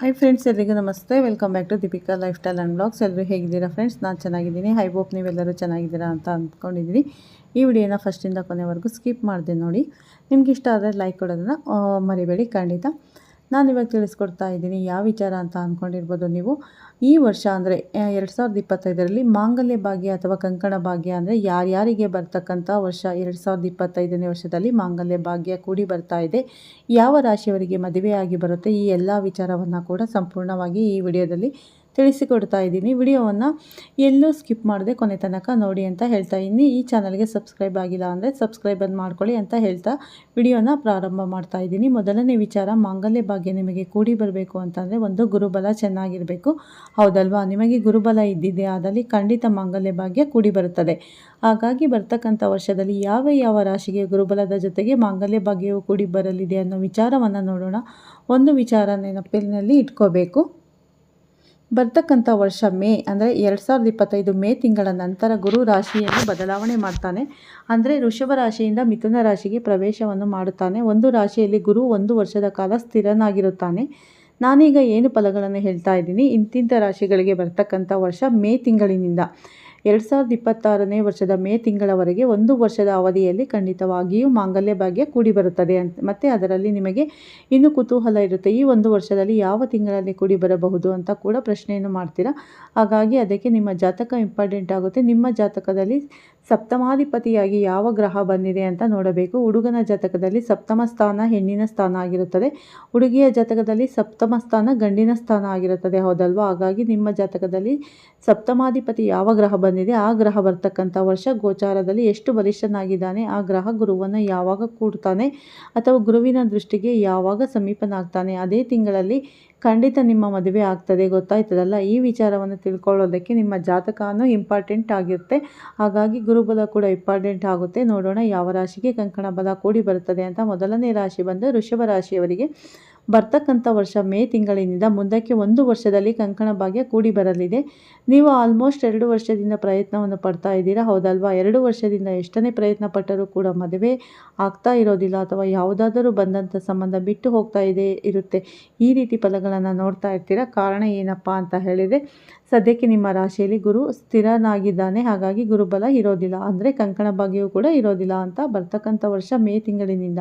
Hi friends ಎಲ್ರಿಗೂ ನಮಸ್ತೆ. Welcome back to Deepika lifestyle and blogs ಎಲ್ಲರೂ ಹೇಗಿದ್ದೀರಾ ಫ್ರೆಂಡ್ಸ್ ನಾನು ಚೆನ್ನಾಗಿದ್ದೀನಿ. ಹೈ ಹೋಪ್ ನೀವೆಲ್ಲರೂ ಚೆನ್ನಾಗಿದ್ದೀರಾ ಅಂತ ಅಂದ್ಕೊಂಡಿದ್ದೀನಿ ಈ ವಿಡಿಯೋನ ಫಸ್ಟಿಂದ ಕೊನೆವರೆಗೂ ಸ್ಕಿಪ್ ಮಾಡಿದೆ ನೋಡಿ. ನಿಮ್ಗೆ ಇಷ್ಟ ಆದರೆ ಲೈಕ್ ಕೊಡೋದನ್ನು ಮರಿಬೇಡಿ ಖಂಡಿತ. ನಾನು ಇವಾಗ ತಿಳಿಸ್ಕೊಡ್ತಾ ಇದ್ದೀನಿ ಯಾವ ವಿಚಾರ ಅಂತ ಅಂದ್ಕೊಂಡಿರ್ಬೋದು ನೀವು. ಈ ವರ್ಷ ಅಂದರೆ ಎರಡು ಸಾವಿರದ ಇಪ್ಪತ್ತೈದರಲ್ಲಿ ಮಾಂಗಲ್ಯ ಭಾಗ್ಯ ಅಥವಾ ಕಂಕಣ ಭಾಗ್ಯ ಅಂದರೆ ಯಾರ್ಯಾರಿಗೆ ಬರ್ತಕ್ಕಂಥ ವರ್ಷ? ಎರಡು ಸಾವಿರದ ಇಪ್ಪತ್ತೈದನೇ ವರ್ಷದಲ್ಲಿ ಮಾಂಗಲ್ಯ ಭಾಗ್ಯ ಕೂಡಿ ಬರ್ತಾ ಇದೆ. ಯಾವ ರಾಶಿಯವರಿಗೆ ಮದುವೆಯಾಗಿ ಬರುತ್ತೆ? ಈ ಎಲ್ಲ ವಿಚಾರವನ್ನು ಕೂಡ ಸಂಪೂರ್ಣವಾಗಿ ಈ ವಿಡಿಯೋದಲ್ಲಿ ತಿಳಿಸಿಕೊಡ್ತಾ ಇದ್ದೀನಿ. ವಿಡಿಯೋವನ್ನು ಎಲ್ಲೂ ಸ್ಕಿಪ್ ಮಾಡದೆ ಕೊನೆ ತನಕ ನೋಡಿ ಅಂತ ಹೇಳ್ತಾ ಇದ್ದೀನಿ. ಈ ಚಾನಲ್ಗೆ ಸಬ್ಸ್ಕ್ರೈಬ್ ಆಗಿಲ್ಲ ಅಂದರೆ ಸಬ್ಸ್ಕ್ರೈಬ್ ಅನ್ನು ಮಾಡ್ಕೊಳ್ಳಿ ಅಂತ ಹೇಳ್ತಾ ವಿಡಿಯೋನ ಪ್ರಾರಂಭ ಮಾಡ್ತಾ ಇದ್ದೀನಿ. ಮೊದಲನೇ ವಿಚಾರ, ಮಾಂಗಲ್ಯ ಭಾಗ್ಯ ನಿಮಗೆ ಕೂಡಿ ಬರಬೇಕು ಅಂತಂದರೆ ಒಂದು ಗುರುಬಲ ಚೆನ್ನಾಗಿರಬೇಕು. ಹೌದಲ್ವಾ? ನಿಮಗೆ ಗುರುಬಲ ಇದ್ದಿದೆ ಆದಲ್ಲಿ ಖಂಡಿತ ಮಾಂಗಲ್ಯ ಭಾಗ್ಯ ಕೂಡಿ ಬರುತ್ತದೆ. ಹಾಗಾಗಿ ಬರ್ತಕ್ಕಂಥ ವರ್ಷದಲ್ಲಿ ಯಾವ ಯಾವ ರಾಶಿಗೆ ಗುರುಬಲದ ಜೊತೆಗೆ ಮಾಂಗಲ್ಯ ಭಾಗ್ಯವು ಕೂಡಿ ಬರಲಿದೆ ಅನ್ನೋ ವಿಚಾರವನ್ನು ನೋಡೋಣ. ಒಂದು ವಿಚಾರ ನೆನಪಿನಲ್ಲಿ ಇಟ್ಕೋಬೇಕು. ಬರ್ತಕ್ಕಂಥ ವರ್ಷ ಮೇ, ಅಂದರೆ ಎರಡು ಸಾವಿರದ ಇಪ್ಪತ್ತೈದು ಮೇ ತಿಂಗಳ ನಂತರ ಗುರು ರಾಶಿಯನ್ನು ಬದಲಾವಣೆ ಮಾಡ್ತಾನೆ. ಅಂದರೆ ಋಷಭ ರಾಶಿಯಿಂದ ಮಿಥುನ ರಾಶಿಗೆ ಪ್ರವೇಶವನ್ನು ಮಾಡುತ್ತಾನೆ. ಒಂದು ರಾಶಿಯಲ್ಲಿ ಗುರು ಒಂದು ವರ್ಷದ ಕಾಲ ಸ್ಥಿರನಾಗಿರುತ್ತಾನೆ. ನಾನೀಗ ಏನು ಫಲಗಳನ್ನು ಹೇಳ್ತಾ ಇದ್ದೀನಿ? ಇಂತಿಂಥ ರಾಶಿಗಳಿಗೆ ಬರ್ತಕ್ಕಂಥ ವರ್ಷ ಮೇ ತಿಂಗಳಿನಿಂದ. ಎರಡು ಸಾವಿರದ ಇಪ್ಪತ್ತಾರನೇ ವರ್ಷದ ಮೇ ತಿಂಗಳವರೆಗೆ ಒಂದು ವರ್ಷದ ಅವಧಿಯಲ್ಲಿ ಖಂಡಿತವಾಗಿಯೂ ಮಾಂಗಲ್ಯ ಭಾಗ್ಯ ಕೂಡಿ ಬರುತ್ತದೆ ಅಂತ. ಮತ್ತು ಅದರಲ್ಲಿ ನಿಮಗೆ ಇನ್ನೂ ಕುತೂಹಲ ಇರುತ್ತೆ, ಈ ಒಂದು ವರ್ಷದಲ್ಲಿ ಯಾವ ತಿಂಗಳಲ್ಲಿ ಕೂಡಿ ಬರಬಹುದು ಅಂತ ಕೂಡ ಪ್ರಶ್ನೆಯನ್ನು ಮಾಡ್ತೀರಾ? ಹಾಗಾಗಿ ಅದಕ್ಕೆ ನಿಮ್ಮ ಜಾತಕ ಇಂಪಾರ್ಟೆಂಟ್ ಆಗುತ್ತೆ. ನಿಮ್ಮ ಜಾತಕದಲ್ಲಿ ಸಪ್ತಮಾಧಿಪತಿಯಾಗಿ ಯಾವ ಗ್ರಹ ಬಂದಿದೆ ಅಂತ ನೋಡಬೇಕು. ಹುಡುಗನ ಜಾತಕದಲ್ಲಿ ಸಪ್ತಮ ಸ್ಥಾನ ಹೆಣ್ಣಿನ ಸ್ಥಾನ ಆಗಿರುತ್ತದೆ. ಹುಡುಗಿಯ ಜಾತಕದಲ್ಲಿ ಸಪ್ತಮ ಸ್ಥಾನ ಗಂಡಿನ ಸ್ಥಾನ ಆಗಿರುತ್ತದೆ. ಹೌದಲ್ವಾ? ಹಾಗಾಗಿ ನಿಮ್ಮ ಜಾತಕದಲ್ಲಿ ಸಪ್ತಮಾಧಿಪತಿ ಯಾವ ಗ್ರಹ ಬಂದಿದೆ, ಆ ಗ್ರಹ ಬರ್ತಕ್ಕಂಥ ವರ್ಷ ಗೋಚಾರದಲ್ಲಿ ಎಷ್ಟು ಬಲಿಷ್ಠನಾಗಿದ್ದಾನೆ, ಆ ಗ್ರಹ ಗುರುವನ್ನು ಯಾವಾಗ ಕೂಡ್ತಾನೆ ಅಥವಾ ಗುರುವಿನ ದೃಷ್ಟಿಗೆ ಯಾವಾಗ ಸಮೀಪನಾಗ್ತಾನೆ? ಅದೇ ತಿಂಗಳಲ್ಲಿ ಖಂಡಿತ ನಿಮ್ಮ ಮದುವೆ ಆಗ್ತದೆ. ಗೊತ್ತಾಯ್ತದಲ್ಲ? ಈ ವಿಚಾರವನ್ನು ತಿಳ್ಕೊಳ್ಳೋದಕ್ಕೆ ನಿಮ್ಮ ಜಾತಕನೂ ಇಂಪಾರ್ಟೆಂಟ್ ಆಗಿರುತ್ತೆ. ಹಾಗಾಗಿ ಗುರುಬಲ ಕೂಡ ಇಂಪಾರ್ಟೆಂಟ್ ಆಗುತ್ತೆ. ನೋಡೋಣ ಯಾವ ರಾಶಿಗೆ ಕಂಕಣ ಬಲ ಕೂಡಿ ಬರುತ್ತದೆ ಅಂತ ಮೊದಲನೇ ರಾಶಿ ಬಂದು ಋಷಭ ರಾಶಿಯವರಿಗೆ ಬರ್ತಕ್ಕಂಥ ವರ್ಷ ಮೇ ತಿಂಗಳಿನಿಂದ ಮುಂದಕ್ಕೆ ಒಂದು ವರ್ಷದಲ್ಲಿ ಕಂಕಣ ಭಾಗ್ಯ ಕೂಡಿ ಬರಲಿದೆ. ನೀವು ಆಲ್ಮೋಸ್ಟ್ ಎರಡು ವರ್ಷದಿಂದ ಪ್ರಯತ್ನವನ್ನು ಪಡ್ತಾ ಇದ್ದೀರಾ? ಹೌದಲ್ವಾ? ಎರಡು ವರ್ಷದಿಂದ ಎಷ್ಟನೇ ಪ್ರಯತ್ನ ಪಟ್ಟರೂ ಕೂಡ ಮದುವೆ ಆಗ್ತಾ ಇರೋದಿಲ್ಲ ಅಥವಾ ಯಾವುದಾದರೂ ಬಂದಂಥ ಸಂಬಂಧ ಬಿಟ್ಟು ಹೋಗ್ತಾ ಇದೆ, ಇರುತ್ತೆ. ಈ ರೀತಿ ಫಲಗಳನ್ನು ನೋಡ್ತಾ ಇರ್ತೀರಾ? ಕಾರಣ ಏನಪ್ಪ ಅಂತ ಹೇಳಿದರೆ ಸದ್ಯಕ್ಕೆ ನಿಮ್ಮ ರಾಶಿಯಲ್ಲಿ ಗುರು ಸ್ಥಿರನಾಗಿದ್ದಾನೆ. ಹಾಗಾಗಿ ಗುರುಬಲ ಇರೋದಿಲ್ಲ. ಅಂದರೆ ಕಂಕಣ ಭಾಗ್ಯವೂ ಕೂಡ ಇರೋದಿಲ್ಲ ಅಂತ ಬರ್ತಕ್ಕಂಥ ವರ್ಷ ಮೇ ತಿಂಗಳಿನಿಂದ.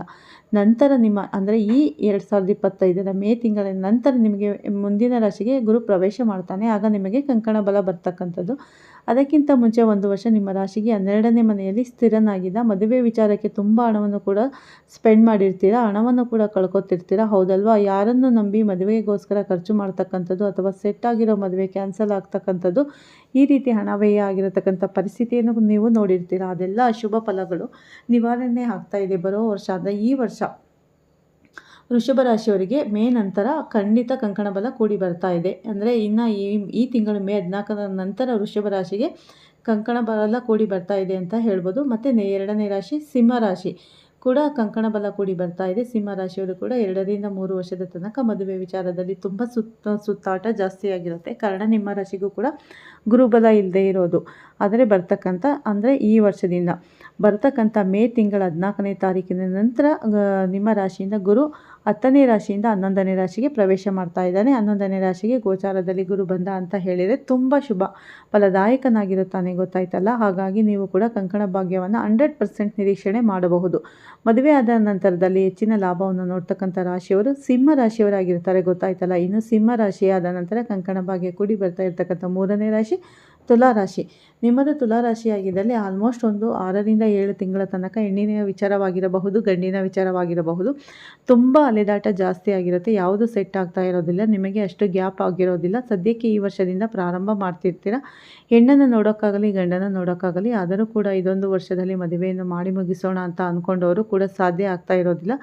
ನಂತರ ನಿಮ್ಮ, ಅಂದರೆ ಈ ಎರಡು ಸಾವಿರದ ಇಪ್ಪತ್ತೈದರ ಮೇ ತಿಂಗಳಿನ ನಂತರ ನಿಮಗೆ ಮುಂದಿನ ರಾಶಿಗೆ ಗುರು ಪ್ರವೇಶ ಮಾಡ್ತಾನೆ. ಆಗ ನಿಮಗೆ ಕಂಕಣ ಬಲ ಬರ್ತಕ್ಕಂಥದ್ದು. ಅದಕ್ಕಿಂತ ಮುಂಚೆ ಒಂದು ವರ್ಷ ನಿಮ್ಮ ರಾಶಿಗೆ ಹನ್ನೆರಡನೇ ಮನೆಯಲ್ಲಿ ಸ್ಥಿರನಾಗಿದ್ದ. ಮದುವೆ ವಿಚಾರಕ್ಕೆ ತುಂಬ ಹಣವನ್ನು ಕೂಡ ಸ್ಪೆಂಡ್ ಮಾಡಿರ್ತೀರಾ? ಹಣವನ್ನು ಕೂಡ ಕಳ್ಕೊತಿರ್ತೀರಾ? ಹೌದಲ್ವಾ? ಯಾರನ್ನು ನಂಬಿ ಮದುವೆಗೋಸ್ಕರ ಖರ್ಚು ಮಾಡ್ತಕ್ಕಂಥದ್ದು ಅಥವಾ ಸೆಟ್ ಆಗಿರೋ ಮದುವೆ ಕ್ಯಾನ್ಸಲ್ ಆಗ್ತಕ್ಕಂಥದ್ದು. ಈ ರೀತಿ ಹಣ ವ್ಯಯ ಆಗಿರತಕ್ಕಂಥ ಪರಿಸ್ಥಿತಿಯನ್ನು ನೀವು ನೋಡಿರ್ತೀರ. ಅದೆಲ್ಲ ಅಶುಭ ಫಲಗಳು. ನಿವಾರಣೆ ಆಗ್ತಾ ಇದೆ ಬರೋ ವರ್ಷ. ಅಂದರೆ ಈ ವರ್ಷ ವೃಷಭ ರಾಶಿಯವರಿಗೆ ಮೇ ನಂತರ ಖಂಡಿತ ಕಂಕಣ ಬಲ ಕೂಡಿ ಬರ್ತಾ ಇದೆ. ಅಂದರೆ ಇನ್ನು ಈ ಈ ತಿಂಗಳು ಮೇ ಹದಿನಾಲ್ಕರ ನಂತರ ವೃಷಭ ರಾಶಿಗೆ ಕಂಕಣ ಬಲ ಕೂಡಿ ಬರ್ತಾ ಇದೆ ಅಂತ ಹೇಳ್ಬೋದು. ಮತ್ತು ಎರಡನೇ ರಾಶಿ ಸಿಂಹ ರಾಶಿ. ಕೂಡ ಕಂಕಣ ಬಲ ಕೂಡಿ ಬರ್ತಾ ಇದೆ. ಸಿಂಹ ರಾಶಿಯವರು ಕೂಡ ಎರಡರಿಂದ ಮೂರು ವರ್ಷದ ತನಕ ಮದುವೆ ವಿಚಾರದಲ್ಲಿ ತುಂಬ ಸುತ್ತ, ಸುತ್ತಾಟ ಜಾಸ್ತಿ ಆಗಿರುತ್ತೆ. ಕಾರಣ ನಿಮ್ಮ ರಾಶಿಗೂ ಕೂಡ ಗುರುಬಲ ಇಲ್ಲದೆ ಇರೋದು. ಆದರೆ ಬರ್ತಕ್ಕಂಥ, ಅಂದರೆ ಈ ವರ್ಷದಿಂದ ಬರ್ತಕ್ಕಂಥ ಮೇ ತಿಂಗಳ ಹದಿನಾಲ್ಕನೇ ತಾರೀಕಿನ ನಂತರ ನಿಮ್ಮ ರಾಶಿಯಿಂದ ಗುರು ಹತ್ತನೇ ರಾಶಿಯಿಂದ ಹನ್ನೊಂದನೇ ರಾಶಿಗೆ ಪ್ರವೇಶ ಮಾಡ್ತಾ ಇದ್ದಾನೆ. ಹನ್ನೊಂದನೇ ರಾಶಿಗೆ ಗೋಚಾರದಲ್ಲಿ ಗುರು ಬಂದ ಅಂತ ಹೇಳಿದರೆ ತುಂಬ ಶುಭ. ಫಲದಾಯಕನಾಗಿರುತ್ತಾನೆ ಗೊತ್ತಾಯ್ತಲ್ಲ? ಹಾಗಾಗಿ ನೀವು ಕೂಡ ಕಂಕಣ ಭಾಗ್ಯವನ್ನು ಹಂಡ್ರೆಡ್ ಪರ್ಸೆಂಟ್ ನಿರೀಕ್ಷಣೆ ಮಾಡಬಹುದು. ಮದುವೆ ಆದ ನಂತರದಲ್ಲಿ ಹೆಚ್ಚಿನ ಲಾಭವನ್ನು ನೋಡ್ತಕ್ಕಂಥ ರಾಶಿಯವರು ಸಿಂಹ ರಾಶಿಯವರಾಗಿರ್ತಾರೆ ಗೊತ್ತಾಯ್ತಲ್ಲ? ಇನ್ನು ಸಿಂಹ ರಾಶಿಯಾದ ನಂತರ ಕಂಕಣ ಭಾಗ್ಯ ಕೂಡಿ ಬರ್ತಾ ಇರ್ತಕ್ಕಂಥ ಮೂರನೇ ರಾಶಿ ತುಲಾ ರಾಶಿ ನಿಮ್ಮದು ತುಲಾ ರಾಶಿಯಾಗಿದ್ದಲ್ಲಿ ಆಲ್ಮೋಸ್ಟ್ ಒಂದು ಆರರಿಂದ ಏಳು ತಿಂಗಳ ತನಕ ಹೆಣ್ಣಿನ ವಿಚಾರವಾಗಿರಬಹುದು, ಗಂಡಿನ ವಿಚಾರವಾಗಿರಬಹುದು. ತುಂಬ ಅಲೆದಾಟ ಜಾಸ್ತಿ ಆಗಿರುತ್ತೆ. ಯಾವುದು ಸೆಟ್ ಆಗ್ತಾ ಇರೋದಿಲ್ಲ. ನಿಮಗೆ ಅಷ್ಟು ಗ್ಯಾಪ್ ಆಗಿರೋದಿಲ್ಲ. ಸದ್ಯಕ್ಕೆ ಈ ವರ್ಷದಿಂದ ಪ್ರಾರಂಭ ಮಾಡ್ತಿರ್ತೀರ? ಹೆಣ್ಣನ್ನು ನೋಡೋಕ್ಕಾಗಲಿ ಗಂಡನ ನೋಡೋಕ್ಕಾಗಲಿ, ಆದರೂ ಕೂಡ ಇದೊಂದು ವರ್ಷದಲ್ಲಿ ಮದುವೆಯನ್ನು ಮಾಡಿ ಮುಗಿಸೋಣ ಅಂತ ಅಂದ್ಕೊಂಡವರು ಕೂಡ ಸಾಧ್ಯ ಆಗ್ತಾ ಇರೋದಿಲ್ಲ.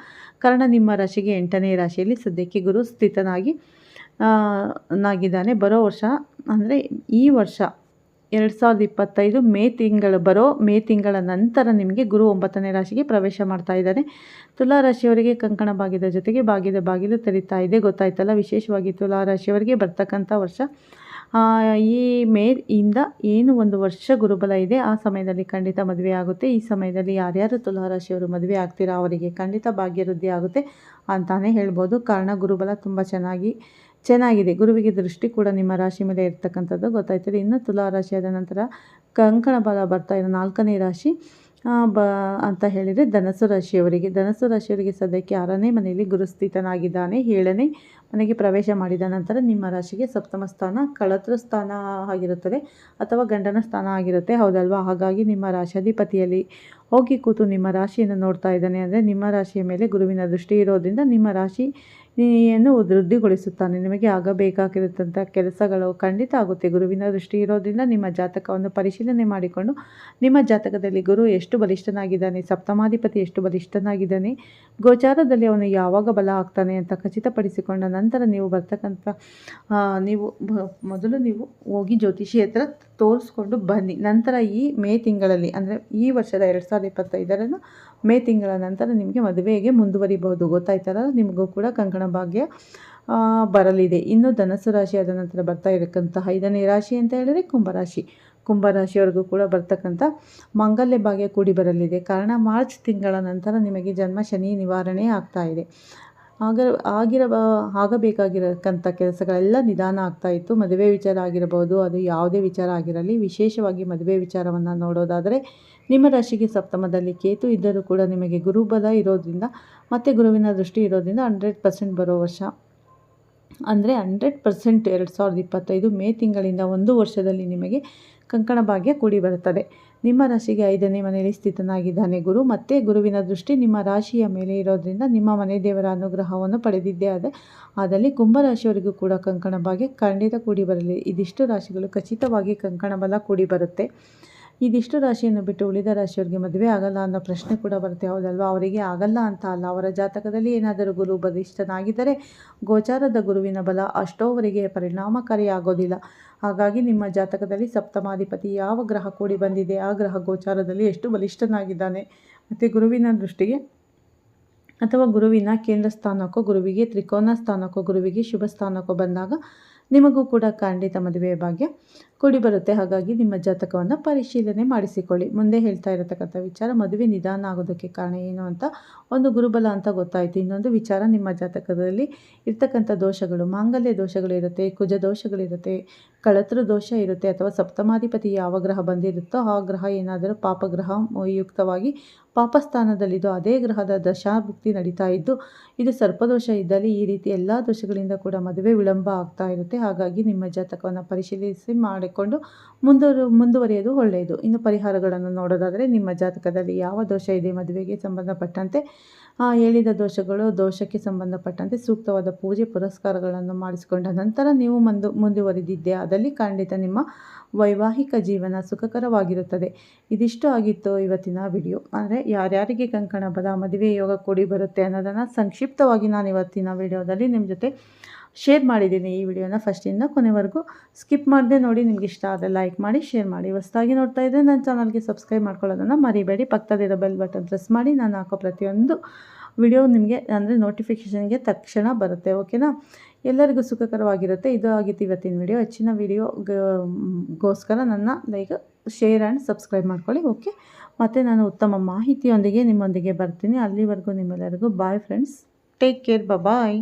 ಕಾರಣ, ನಿಮ್ಮ ರಾಶಿಗೆ ಎಂಟನೇ ರಾಶಿಯಲ್ಲಿ ಸದ್ಯಕ್ಕೆ ಗುರು ಸ್ಥಿತನಾಗಿ ನಾಗಿದ್ದಾನೆ. ಬರೋ ವರ್ಷ ಅಂದರೆ ಈ ವರ್ಷ ಎರಡು ಸಾವಿರದ ಇಪ್ಪತ್ತೈದು ಮೇ ತಿಂಗಳು ಬರೋ ಮೇ ತಿಂಗಳ ನಂತರ ನಿಮಗೆ ಗುರು ಒಂಬತ್ತನೇ ರಾಶಿಗೆ ಪ್ರವೇಶ ಮಾಡ್ತಾ ಇದ್ದಾನೆ ತುಲಾ ರಾಶಿಯವರಿಗೆ ಕಂಕಣ ಭಾಗ್ಯದ ಜೊತೆಗೆ ಭಾಗ್ಯದ ಬಾಗಿಲು ತೆರೀತಾ ಇದೆ. ಗೊತ್ತಾಯ್ತಲ್ಲ, ವಿಶೇಷವಾಗಿ ತುಲಾ ರಾಶಿಯವರಿಗೆ ಬರ್ತಕ್ಕಂಥ ವರ್ಷ. ಈ ಮೇ ಇಂದ ಏನು ಒಂದು ವರ್ಷ ಗುರುಬಲ ಇದೆ, ಆ ಸಮಯದಲ್ಲಿ ಖಂಡಿತ ಮದುವೆ ಆಗುತ್ತೆ. ಈ ಸಮಯದಲ್ಲಿ ಯಾರ್ಯಾರು ತುಲಾರಾಶಿಯವರು ಮದುವೆ ಆಗ್ತೀರಾ, ಅವರಿಗೆ ಖಂಡಿತ ಭಾಗ್ಯವೃದ್ಧಿ ಆಗುತ್ತೆ ಅಂತಲೇ ಹೇಳ್ಬೋದು. ಕಾರಣ, ಗುರುಬಲ ತುಂಬ ಚೆನ್ನಾಗಿ ಚೆನ್ನಾಗಿದೆ. ಗುರುವಿಗೆ ದೃಷ್ಟಿ ಕೂಡ ನಿಮ್ಮ ರಾಶಿ ಮೇಲೆ ಇರ್ತಕ್ಕಂಥದ್ದು ಗೊತ್ತಾಯ್ತದೆ. ಇನ್ನು ತುಲಾ ರಾಶಿ ಆದ ನಂತರ ಕಂಕಣ ಬಲ ಬರ್ತಾ ಇರೋ ನಾಲ್ಕನೇ ರಾಶಿ ಬ, ಅಂತ ಹೇಳಿದರೆ ಧನಸು ರಾಶಿಯವರಿಗೆ. ಧನಸು ರಾಶಿಯವರಿಗೆ ಸದ್ಯಕ್ಕೆ ಆರನೇ ಮನೆಯಲ್ಲಿ ಗುರುಸ್ಥಿತನಾಗಿದ್ದಾನೆ. ಏಳನೇ ಮನೆಗೆ ಪ್ರವೇಶ ಮಾಡಿದ ನಂತರ ನಿಮ್ಮ ರಾಶಿಗೆ ಸಪ್ತಮ ಸ್ಥಾನ ಕಳತ್ರ ಸ್ಥಾನ ಆಗಿರುತ್ತದೆ ಅಥವಾ ಗಂಡನ ಸ್ಥಾನ ಆಗಿರುತ್ತೆ. ಹೌದಲ್ವಾ? ಹಾಗಾಗಿ ನಿಮ್ಮ ರಾಶಾಧಿಪತಿಯಲ್ಲಿ ಹೋಗಿ ಕೂತು ನಿಮ್ಮ ರಾಶಿಯನ್ನು ನೋಡ್ತಾ ಇದ್ದಾನೆ ಅಂದರೆ ನಿಮ್ಮ ರಾಶಿಯ ಮೇಲೆ ಗುರುವಿನ ದೃಷ್ಟಿ ಇರೋದ್ರಿಂದ ನಿಮ್ಮ ರಾಶಿ ಯನ್ನು ವೃದ್ಧಿಗೊಳಿಸುತ್ತಾನೆ. ನಿಮಗೆ ಆಗಬೇಕಾಗಿರುತ್ತಂಥ ಕೆಲಸಗಳು ಖಂಡಿತ ಆಗುತ್ತೆ. ಗುರುವಿನ ದೃಷ್ಟಿ ಇರೋದ್ರಿಂದ ನಿಮ್ಮ ಜಾತಕವನ್ನು ಪರಿಶೀಲನೆ ಮಾಡಿಕೊಂಡು ನಿಮ್ಮ ಜಾತಕದಲ್ಲಿ ಗುರು ಎಷ್ಟು ಬಲಿಷ್ಠನಾಗಿದ್ದಾನೆ, ಸಪ್ತಮಾಧಿಪತಿ ಎಷ್ಟು ಬಲಿಷ್ಠನಾಗಿದ್ದಾನೆ, ಗೋಚಾರದಲ್ಲಿ ಅವನು ಯಾವಾಗ ಬಲ ಆಗ್ತಾನೆ ಅಂತ ಖಚಿತಪಡಿಸಿಕೊಂಡ ನಂತರ ನೀವು ಬರ್ತಕ್ಕಂಥ ನೀವು ಮೊದಲು ನೀವು ಹೋಗಿ ಜ್ಯೋತಿಷಿ ಹತ್ರ ತೋರಿಸ್ಕೊಂಡು ಬನ್ನಿ. ನಂತರ ಈ ಮೇ ತಿಂಗಳಲ್ಲಿ, ಅಂದರೆ ಈ ವರ್ಷದ ಎರಡು ಸಾವಿರದ ಇಪ್ಪತ್ತೈದರನ್ನು ಮೇ ತಿಂಗಳ ನಂತರ ನಿಮಗೆ ಮದುವೆಗೆ ಮುಂದುವರಿಬಹುದು. ಗೊತ್ತಾಯ್ತಲ್ಲ, ನಿಮಗೂ ಕೂಡ ಕಂಕಣ ಭಾಗ್ಯ ಬರಲಿದೆ. ಇನ್ನು ಧನಸ್ಸು ರಾಶಿ ಆದ ನಂತರ ಬರ್ತಾ ಇರಕ್ಕಂತಹ ಐದನೇ ರಾಶಿ ಅಂತ ಹೇಳಿದರೆ ಕುಂಭರಾಶಿ ಕುಂಭರಾಶಿಯವರೆಗೂ ಕೂಡ ಬರ್ತಕ್ಕಂಥ ಮಂಗಲ್ಯ ಭಾಗ್ಯ ಕೂಡಿ ಬರಲಿದೆ. ಕಾರಣ ಮಾರ್ಚ್ ತಿಂಗಳ ನಂತರ ನಿಮಗೆ ಜನ್ಮ ಶನಿ ನಿವಾರಣೆ ಆಗ್ತಾ ಇದೆ. ಆಗ ಆಗಿರ ಆಗಬೇಕಾಗಿರಕ್ಕಂಥ ಕೆಲಸಗಳೆಲ್ಲ ನಿಧಾನ ಆಗ್ತಾಯಿತ್ತು ಮದುವೆ ವಿಚಾರ ಆಗಿರಬಹುದು, ಅದು ಯಾವುದೇ ವಿಚಾರ ಆಗಿರಲಿ. ವಿಶೇಷವಾಗಿ ಮದುವೆ ವಿಚಾರವನ್ನು ನೋಡೋದಾದರೆ, ನಿಮ್ಮ ರಾಶಿಗೆ ಸಪ್ತಮದಲ್ಲಿ ಕೇತು ಇದ್ದರೂ ಕೂಡ ನಿಮಗೆ ಗುರುಬಲ ಇರೋದ್ರಿಂದ, ಮತ್ತು ಗುರುವಿನ ದೃಷ್ಟಿ ಇರೋದ್ರಿಂದ ಹಂಡ್ರೆಡ್ ಪರ್ಸೆಂಟ್ ಬರೋ ವರ್ಷ. ಅಂದರೆ ಹಂಡ್ರೆಡ್ ಪರ್ಸೆಂಟ್ ಎರಡು ಸಾವಿರದ ಇಪ್ಪತ್ತೈದು ಮೇ ತಿಂಗಳಿಂದ ಒಂದು ವರ್ಷದಲ್ಲಿ ನಿಮಗೆ ಕಂಕಣ ಭಾಗ್ಯ ಕೂಡಿ ಬರುತ್ತದೆ. ನಿಮ್ಮ ರಾಶಿಗೆ ಐದನೇ ಮನೆಯಲ್ಲಿ ಸ್ಥಿತನಾಗಿದ್ದಾನೆ ಗುರು. ಮತ್ತು ಗುರುವಿನ ದೃಷ್ಟಿ ನಿಮ್ಮ ರಾಶಿಯ ಮೇಲೆ ಇರೋದ್ರಿಂದ ನಿಮ್ಮ ಮನೆ ದೇವರ ಅನುಗ್ರಹವನ್ನು ಪಡೆದಿದ್ದೇ ಆದರೆ ಆದಲ್ಲಿ ಕುಂಭರಾಶಿಯವರಿಗೂ ಕೂಡ ಕಂಕಣ ಭಾಗ್ಯ ಖಂಡಿತ ಕೂಡಿ ಬರಲಿ. ಇದಿಷ್ಟು ರಾಶಿಗಳು ಖಚಿತವಾಗಿ ಕಂಕಣ ಬಲ ಕೂಡಿ ಬರುತ್ತೆ. ಇದಿಷ್ಟು ರಾಶಿಯನ್ನು ಬಿಟ್ಟು ಉಳಿದ ರಾಶಿಯವರಿಗೆ ಮದುವೆ ಆಗಲ್ಲ ಅನ್ನೋ ಪ್ರಶ್ನೆ ಕೂಡ ಬರುತ್ತೆ, ಹೌದಲ್ವಾ? ಅವರಿಗೆ ಆಗಲ್ಲ ಅಂತ ಅಲ್ಲ. ಅವರ ಜಾತಕದಲ್ಲಿ ಏನಾದರೂ ಗುರು ಬಲಿಷ್ಠನಾಗಿದ್ದರೆ ಗೋಚಾರದ ಗುರುವಿನ ಬಲ ಅಷ್ಟೋವರೆಗೆ ಪರಿಣಾಮಕಾರಿಯಾಗೋದಿಲ್ಲ. ಹಾಗಾಗಿ ನಿಮ್ಮ ಜಾತಕದಲ್ಲಿ ಸಪ್ತಮಾಧಿಪತಿ ಯಾವ ಗ್ರಹ ಕೂಡಿ ಬಂದಿದೆ, ಆ ಗ್ರಹ ಗೋಚಾರದಲ್ಲಿ ಎಷ್ಟು ಬಲಿಷ್ಠನಾಗಿದ್ದಾನೆ? ಮತ್ತು ಗುರುವಿನ ದೃಷ್ಟಿಗೆ ಅಥವಾ ಗುರುವಿನ ಕೇಂದ್ರ ಸ್ಥಾನಕ್ಕೋ, ಗುರುವಿಗೆ ತ್ರಿಕೋನ ಸ್ಥಾನಕ್ಕೋ, ಗುರುವಿಗೆ ಶುಭ ಸ್ಥಾನಕ್ಕೋ ಬಂದಾಗ ನಿಮಗೂ ಕೂಡ ಖಂಡಿತ ಮದುವೆಯ ಭಾಗ್ಯ ಕೂಡಿ ಬರುತ್ತೆ. ಹಾಗಾಗಿ ನಿಮ್ಮ ಜಾತಕವನ್ನು ಪರಿಶೀಲನೆ ಮಾಡಿಸಿಕೊಳ್ಳಿ. ಮುಂದೆ ಹೇಳ್ತಾ ಇರತಕ್ಕಂಥ ವಿಚಾರ ಮದುವೆ ನಿಧಾನ ಆಗೋದಕ್ಕೆ ಕಾರಣ ಏನು ಅಂತ ಒಂದು ಗುರುಬಲ ಅಂತ ಗೊತ್ತಾಯಿತು. ಇನ್ನೊಂದು ವಿಚಾರ ನಿಮ್ಮ ಜಾತಕದಲ್ಲಿ ಇರ್ತಕ್ಕಂಥ ದೋಷಗಳು. ಮಾಂಗಲ್ಯ ದೋಷಗಳು ಇರುತ್ತೆ, ಕುಜ ದೋಷಗಳಿರುತ್ತೆ ಕಳತ್ರ ದೋಷ ಇರುತ್ತೆ ಅಥವಾ ಸಪ್ತಮಾಧಿಪತಿ ಯಾವ ಗ್ರಹ ಬಂದಿರುತ್ತೋ ಆ ಗ್ರಹ ಏನಾದರೂ ಪಾಪಗ್ರಹ ಯುಕ್ತವಾಗಿ ಪಾಪಸ್ಥಾನದಲ್ಲಿದ್ದು ಅದೇ ಗ್ರಹದ ದಶಾಭುಕ್ತಿ ನಡೀತಾ ಇದ್ದು, ಇದು ಸರ್ಪದೋಷ ಇದ್ದಲ್ಲಿ ಈ ರೀತಿ ಎಲ್ಲ ದೋಷಗಳಿಂದ ಕೂಡ ಮದುವೆ ವಿಳಂಬ ಆಗ್ತಾ ಇರುತ್ತೆ. ಹಾಗಾಗಿ ನಿಮ್ಮ ಜಾತಕವನ್ನು ಪರಿಶೀಲಿಸಿ ಮಾಡಿಕೊಂಡು ಮುಂದುವರು, ಮುಂದುವರಿಯೋದು ಒಳ್ಳೆಯದು. ಇನ್ನು ಪರಿಹಾರಗಳನ್ನು ನೋಡೋದಾದರೆ ನಿಮ್ಮ ಜಾತಕದಲ್ಲಿ ಯಾವ ದೋಷ ಇದೆ ಮದುವೆಗೆ ಸಂಬಂಧಪಟ್ಟಂತೆ? ಹೇಳಿದ ದೋಷಗಳು ದೋಷಕ್ಕೆ ಸಂಬಂಧಪಟ್ಟಂತೆ ಸೂಕ್ತವಾದ ಪೂಜೆ ಪುರಸ್ಕಾರಗಳನ್ನು ಮಾಡಿಸಿಕೊಂಡ ನಂತರ ನೀವು ಮುಂದು, ಮುಂದುವರಿದಿದ್ದೆ ಅದಲ್ಲಿ ಖಂಡಿತ ನಿಮ್ಮ ವೈವಾಹಿಕ ಜೀವನ ಸುಖಕರವಾಗಿರುತ್ತದೆ. ಇದಿಷ್ಟು ಆಗಿತ್ತು ಇವತ್ತಿನ ವಿಡಿಯೋ. ಅಂದರೆ ಯಾರ್ಯಾರಿಗೆ ಕಂಕಣ ಬದ ಮದುವೆ ಯೋಗ ಕೂಡಿ ಬರುತ್ತೆ ಅನ್ನೋದನ್ನು ಸಂಕ್ಷಿಪ್ತವಾಗಿ ನಾನು ಇವತ್ತಿನ ವಿಡಿಯೋದಲ್ಲಿ ನಿಮ್ಮ ಜೊತೆ ಶೇರ್ ಮಾಡಿದ್ದೀನಿ ಈ ವಿಡಿಯೋನ ಫಸ್ಟಿಂದ ಕೊನೆವರೆಗೂ. ಸ್ಕಿಪ್ ಮಾಡದೆ ನೋಡಿ, ನಿಮ್ಗೆ ಇಷ್ಟ ಆದರೆ ಲೈಕ್ ಮಾಡಿ ಶೇರ್ ಮಾಡಿ. ಹೊಸದಾಗಿ ನೋಡ್ತಾ ಇದ್ದರೆ ನನ್ನ ಚಾನಲ್ಗೆ ಸಬ್ಸ್ಕ್ರೈಬ್ ಮಾಡ್ಕೊಳ್ಳೋದನ್ನು ಮರಿಬೇಡಿ. ಪಕ್ಕದಲ್ಲಿರೋ ಬೆಲ್ ಬಟನ್ ಪ್ರೆಸ್ ಮಾಡಿ, ನಾನು ಹಾಕೋ ಪ್ರತಿಯೊಂದು ವಿಡಿಯೋ ನಿಮಗೆ, ಅಂದರೆ ನೋಟಿಫಿಕೇಷನ್ಗೆ ತಕ್ಷಣ ಬರುತ್ತೆ ಓಕೆನಾ ಎಲ್ಲರಿಗೂ ಸುಖಕರವಾಗಿರುತ್ತೆ. ಇದು ಆಗಿತ್ತು ಇವತ್ತಿನ ವಿಡಿಯೋ ಹೆಚ್ಚಿನ ವಿಡಿಯೋ ಗೋಸ್ಕರ ನನ್ನ ಲೈಕ್ ಶೇರ್ ಆ್ಯಂಡ್ ಸಬ್ಸ್ಕ್ರೈಬ್ ಮಾಡ್ಕೊಳ್ಳಿ ಓಕೆ ಮತ್ತು ನಾನು ಉತ್ತಮ ಮಾಹಿತಿಯೊಂದಿಗೆ ನಿಮ್ಮೊಂದಿಗೆ ಬರ್ತೀನಿ. ಅಲ್ಲಿವರೆಗೂ ನಿಮ್ಮೆಲ್ಲರಿಗೂ bye friends take care bye